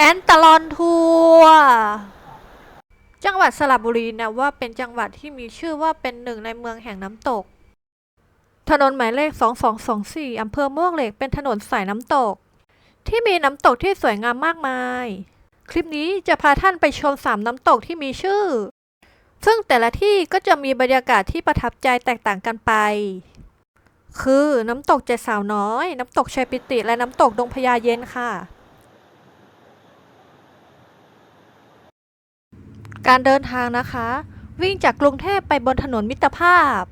แอนตาลอนทัวร์จังหวัดสระบุรีนะว่าเป็นจังหวัดที่มีชื่อว่าเป็นหนึ่งในเมืองแห่งน้ำตก ถนนหมายเลข 2224อำเภอม่วงเหล็กเป็นถนนสายน้ำตก ที่มีน้ำตกที่สวยงามมากมาย คลิปนี้จะพาท่านไปชมสามน้ำตกที่มีชื่อ ซึ่งแต่ละที่ก็จะมีบรรยากาศที่ประทับใจแตกต่างกันไป คือน้ำตกเจสาวน้อย น้ำตกชัยปิติและน้ำตกดงพญาเย็นค่ะ การเดินทางนะคะ วิ่งจากกรุงเทพไปบนถนนมิตรภาพ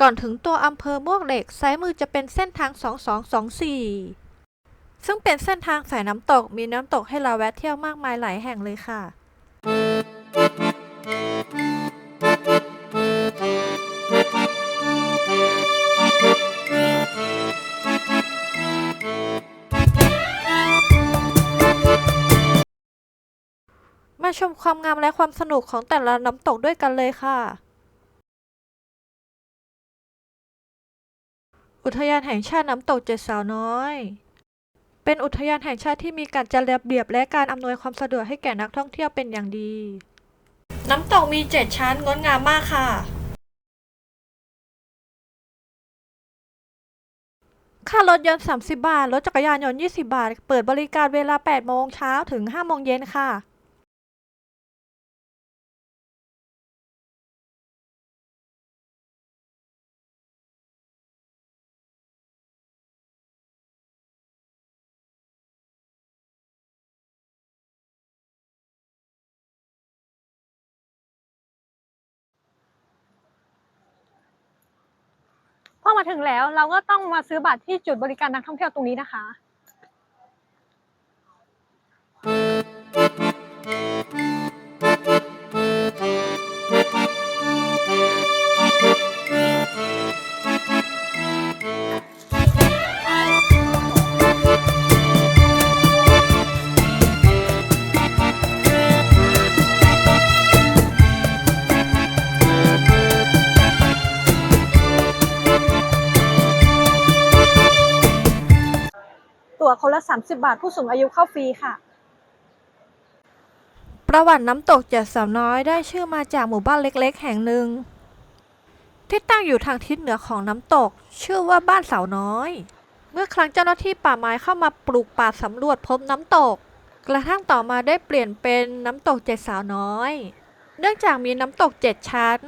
ก่อนถึงตัวอำเภอมวงเหล็กซ้ายมือจะเป็นเส้นทาง 2224 ซึ่งเป็นเส้นทางสายน้ำตกมีน้ำตกให้เราแวะเที่ยวมากมายหลายแห่งเลยค่ะ มาชมความงามและความสนุกของแต่ละน้ำตกด้วยกันเลยค่ะ อุทยานแห่งชาติน้ำตกเจ็ดสาวน้อย เป็นอุทยานแห่งชาติที่มีการจัดระเบียบและการอำนวยความสะดวกให้แก่นักท่องเที่ยวเป็นอย่างดี น้ำตกมีเจ็ดชั้นงดงามมากค่ะ ค่ารถยนต์ 30 บาท รถจักรยานยนต์ 20 บาท เปิดบริการเวลา 8 โมงเช้าถึง 5 โมงเย็นค่ะ ถึงแล้ว เราก็ต้องมาซื้อบัตรที่จุดบริการนักท่องเที่ยวตรงนี้นะคะ ตั๋วคนละ 30 บาท ผู้สูงอายุเข้าฟรีค่ะ ประวัติน้ำตกเจ็ดสาวน้อยได้ชื่อมาจากหมู่บ้านเล็กๆ แห่งหนึ่ง ที่ตั้งอยู่ทางทิศเหนือของน้ำตก ชื่อว่าบ้านสาวน้อย เมื่อครั้งเจ้าหน้าที่ป่าไม้เข้ามาปลูกป่าสำรวจพบน้ำตก กระทั่งต่อมาได้เปลี่ยนเป็นน้ำตกเจ็ดสาวน้อย เนื่องจากมีน้ำตกเจ็ดชั้น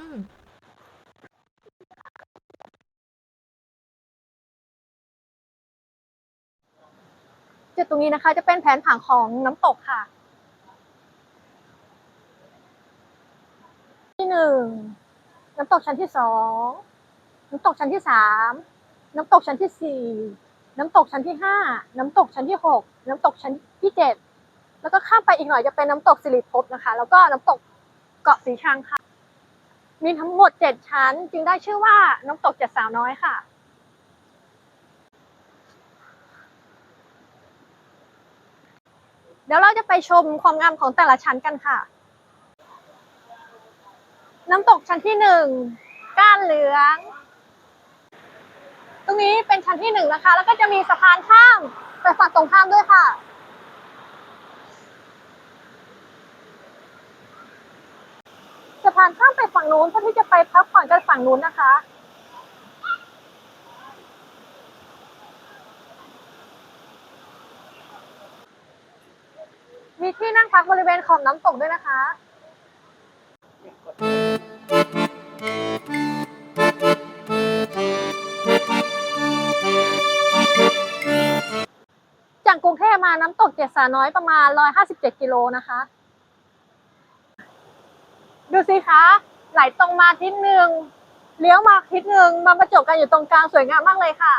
จุดตรงนี้นะคะจะเป็นแผนผังของน้ำตกค่ะ ที่หนึ่งน้ำตกชั้นที่สองน้ำตกชั้นที่สามน้ำตกชั้นที่สี่น้ำตกชั้นที่ห้าน้ำตกชั้นที่หกน้ำตกชั้นที่เจ็ดแล้วก็ข้ามไปอีกหน่อยจะเป็นน้ำตกสิริภพนะคะ แล้วก็น้ำตกเกาะสีชังค่ะ มีทั้งหมดเจ็ดชั้น จึงได้ชื่อว่าน้ำตกเจ็ดสาวน้อยค่ะ เดี๋ยวเราจะไปชมความงามของแต่ละชั้นกันค่ะ น้ำตกชั้นที่หนึ่งก้านเหลือง ตรงนี้เป็นชั้นที่หนึ่งนะคะ แล้วก็จะมีสะพานข้ามไปฝั่งตรงข้ามด้วยค่ะสะพานข้ามไปฝั่งนู้นเพื่อที่จะไปพักผ่อนกันฝั่งนู้นนะคะ ที่นั่งพักบริเวณขอบน้ำตกด้วยนะคะจากกรุงเทพมาน้ำตกเจ็ดสาน้อยประมาณ 157 กิโลนะคะ ดูสิคะ ไหลตรงมาทิศหนึ่งเลี้ยวมาทิศหนึ่งมาประจบกันอยู่ตรงกลางสวยงามมากเลยค่ะ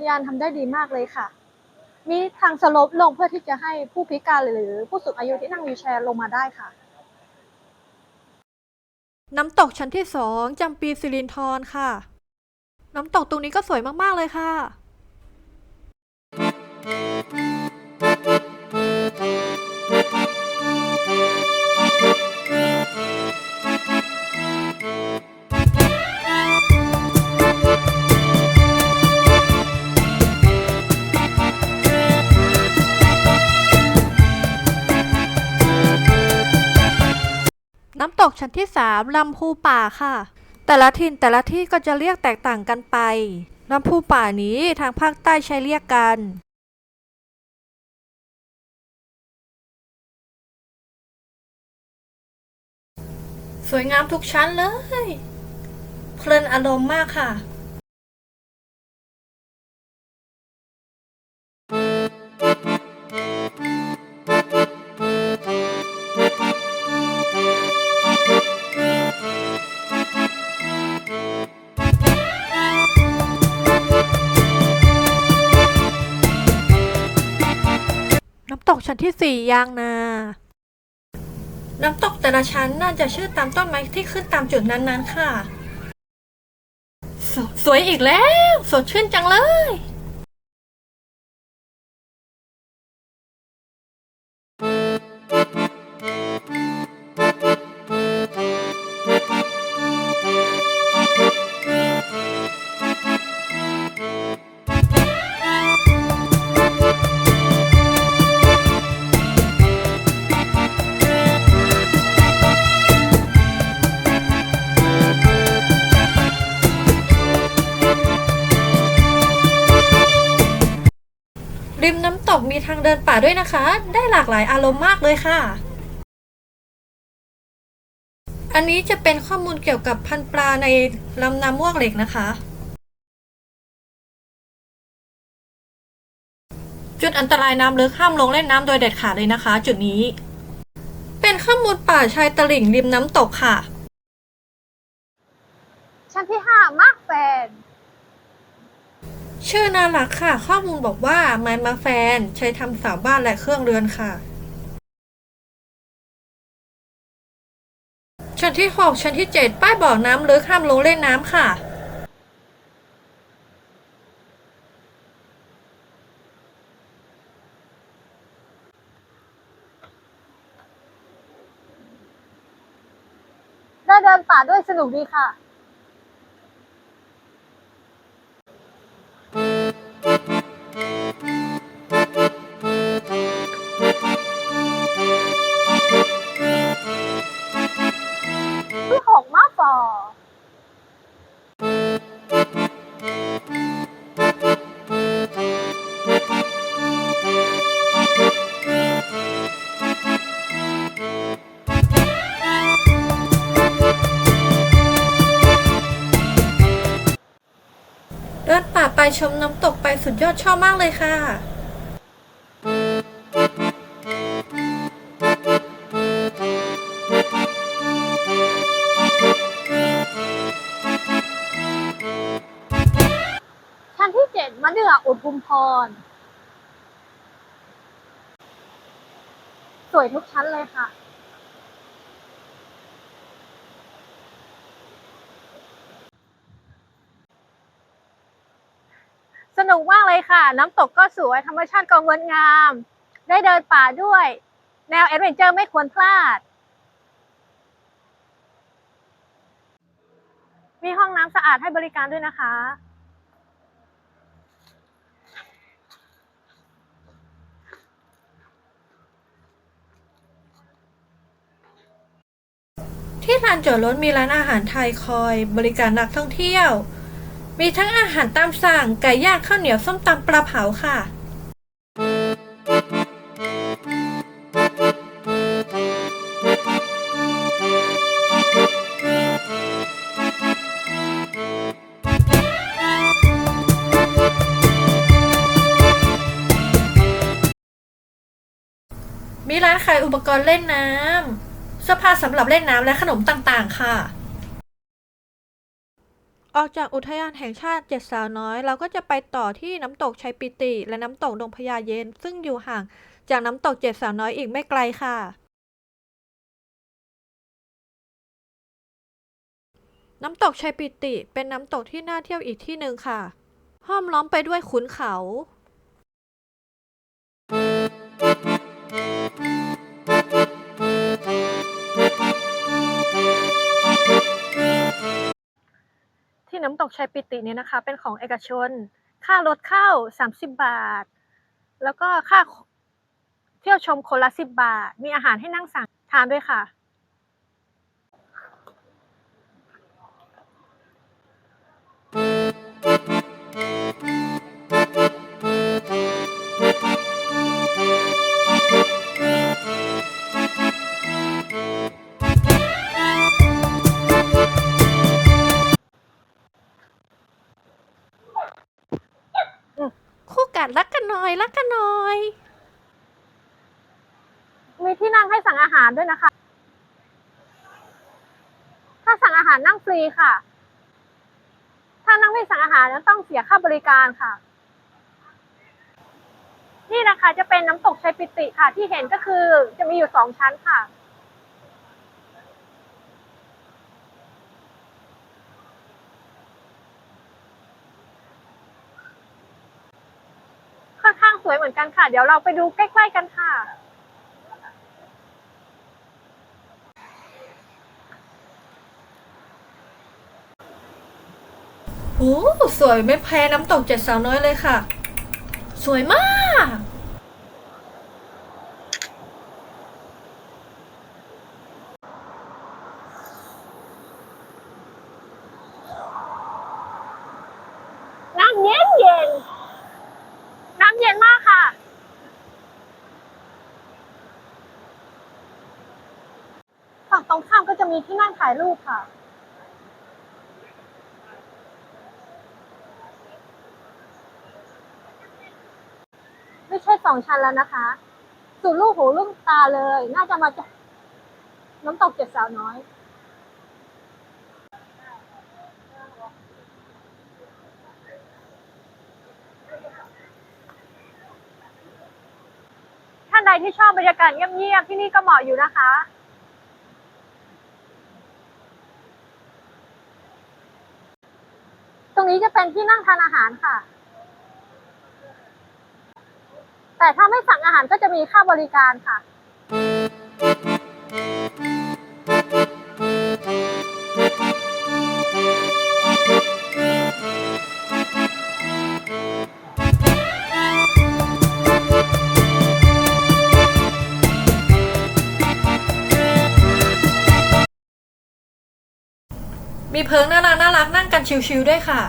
ทยานทำได้ดีมากเลยค่ะ มีทางสลบลงเพื่อที่จะให้ผู้พิการหรือผู้สูงอายุที่นั่งวีลแชร์ลงมาได้ค่ะ น้ำตกชั้นที่สองจำปีสิรินทรค่ะ น้ำตกตรงนี้ก็สวยมากๆเลยค่ะ น้ำตกชั้นที่สามลำพูป่าค่ะ แต่ละถิ่นแต่ละที่ก็จะเรียกแตกต่างกันไปลำพูป่านี้ทางภาคใต้ใช้เรียกกันสวยงามทุกชั้นเลย เพลินอารมณ์มากค่ะน้ำ ชั้นที่สี่ยางนา น้ำตกแต่ละชั้นน่าจะชื่อตามต้นไม้ที่ขึ้นตามจุดนั้นๆค่ะสสวยอีกแล้ว สดชื่นจังเลยางเดินป่าด้วยนะคะ ได้หลากหลายอารมณ์มากเลยค่ะ อันนี้จะเป็นข้อมูลเกี่ยวกับพันธุ์ปลาในลำน้ำมวกเหล็กนะคะ จุดอันตรายน้ำลึกห้ามลงเล่นน้ำโดยเด็ดขาดเลยนะคะ จุดนี้ เป็นข้อมูลป่าชายตลิ่งริมน้ำตกค่ะ ชั้นที่ห้ามากแฟน ชื่อน่ารักค่ะ ข้อมูลบอกว่าไม้มาแฟน ใช้ทำเสาบ้านและเครื่องเรือนค่ะ ชั้นที่ 6 ชั้นที่ 7 ป้ายบอกน้ำลึกห้ามลงเล่นน้ำค่ะ ได้เดินป่าด้วยสนุกดีค่ะ ที่หกมาฟอร์เดินป่าไปชมน้ำตก สุดยอดชอบมากเลยค่ะชั้นที่เจ็ดมะเดื่ออุทุมพร สวยทุกชั้นเลยค่ะ สนุกมากเลยค่ะ น้ำตกก็สวยธรรมชาติก็งดงาม ได้เดินป่าด้วย แนวแอดเวนเจอร์ไม่ควรพลาด มีห้องน้ำสะอาดให้บริการด้วยนะคะ ที่ลานจอดรถมีร้านอาหารไทยคอย บริการนักท่องเที่ยว มีทั้งอาหารตามสั่ง ไก่ย่างข้าวเหนียวส้มตำปลาเผาค่ะ มีร้านขายอุปกรณ์เล่นน้ำเสื้อผ้าสำหรับเล่นน้ำและขนมต่างๆ ค่ะ ออกจากอุทยานแห่งชาติเจ็ดสาวน้อย เราก็จะไปต่อที่น้ำตกชัยปิติ และน้ำตกดงพญาเย็น ซึ่งอยู่ห่างจากน้ำตกเจ็ดสาวน้อยอีกไม่ไกลค่ะ น้ำตกชัยปิติเป็นน้ำตกที่น่าเที่ยวอีกที่หนึ่งค่ะ ห้อมล้อมไปด้วยขุนเขา ที่น้ำตกชัยปิติเนี่ยนะคะ เป็นของเอกชน ค่ารถเข้า 30 บาท แล้วก็ค่าเที่ยวชมคนละ 10 บาท มีอาหารให้นั่งสั่งทานด้วยค่ะ มีที่นั่งให้สั่งอาหารด้วยนะคะ ถ้าสั่งอาหารนั่งฟรีค่ะ ถ้านั่งไม่สั่งอาหารนั้นต้องเสียค่าบริการค่ะ นี่นะคะจะเป็นน้ำตกชัยปิติค่ะ ที่เห็นก็คือจะมีอยู่สองชั้นค่ะ ค่อนข้าง สวยเหมือนกันค่ะ เดี๋ยวเราไปดูใกล้ๆกันค่ะ โอ้สวยไม่แพ้น้ำตกเจ็ดสาวน้อยเลยค่ะ สวยมาก น้ำเย็นเย็น น้ำเย็นมากค่ะ ฝั่ง ตรงข้ามก็จะมีที่นั่งถ่ายรูปค่ะ ไม่ใช่สองชั้นแล้วนะคะสุดลูกหูลูกตาเลย น่าจะมาจากน้ำตกเจ็ดสาวน้อยท่านใดที่ชอบบรรยากาศเงียบๆที่นี่ก็เหมาะอยู่นะคะ ตรงนี้จะ เป็นที่นั่งทานอาหารค่ะ แต่ถ้าไม่สั่งอาหารก็จะมีค่าบริการค่ะมีเพิงน่ารักน่ารักนั่งกันชิวๆด้วยค่ะ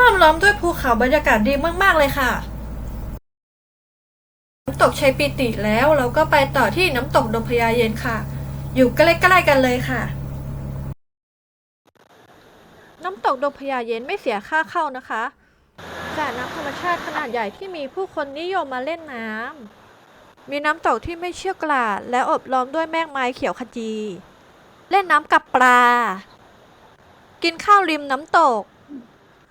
ห้อมล้อมด้วยภูเขาบรรยากาศดีมาก ๆ เลยค่ะน้ำตกชัยปิติแล้วเราก็ไปต่อที่น้ำตกดงพญาเย็นค่ะ อยู่ใกล้ๆกันเลยค่ะ น้ำตกดงพญาเย็นไม่เสียค่าเข้านะคะสระน้ำธรรมชาติขนาดใหญ่ที่มีผู้คนนิยมมาเล่นน้ำมีน้ำตกที่ไม่เชี่ยวกราดและอบล้อมด้วยแมกไม้เขียวขจี เล่นน้ำกับปลา กินข้าวริมน้ำตก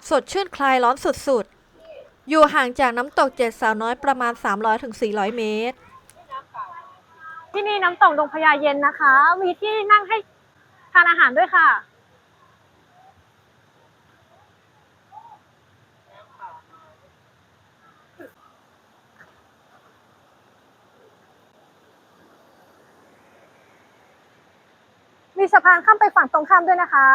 สดชื่นคลายร้อนสุดๆ อยู่ห่างจากน้ำตกเจ็ดสาวน้อยประมาณ 300-400 เมตร ที่นี่น้ำตกดงพญาเย็นนะคะ มีที่นั่งให้ทานอาหารด้วยค่ะ มีสะพานข้ามไปฝั่งตรงข้ามด้วยนะคะ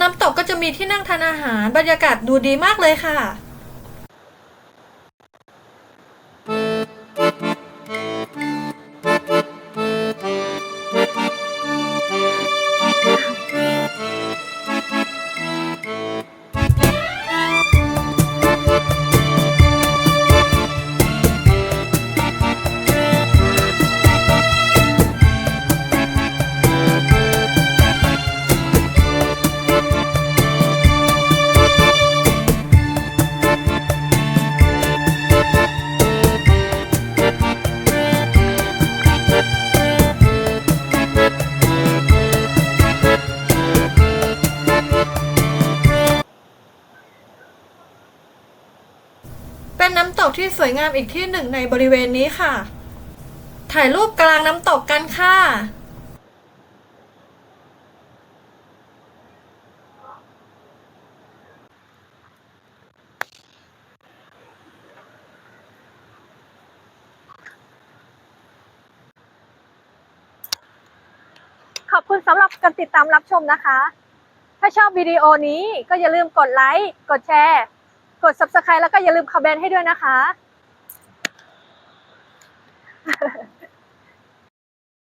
น้ำตกก็จะมีที่นั่งทานอาหาร บรรยากาศดูดีมากเลยค่ะ สวยงามอีกที่หนึ่งในบริเวณนี้ค่ะ ถ่ายรูปกลางน้ำตกกันค่ะขอบคุณสำหรับการติดตามรับชมนะคะ ถ้าชอบวิดีโอนี้ก็อย่าลืมกดไลค์ กดแชร์ กด subscribe แล้วก็อย่าลืมคอมเมนต์ให้ด้วยนะคะ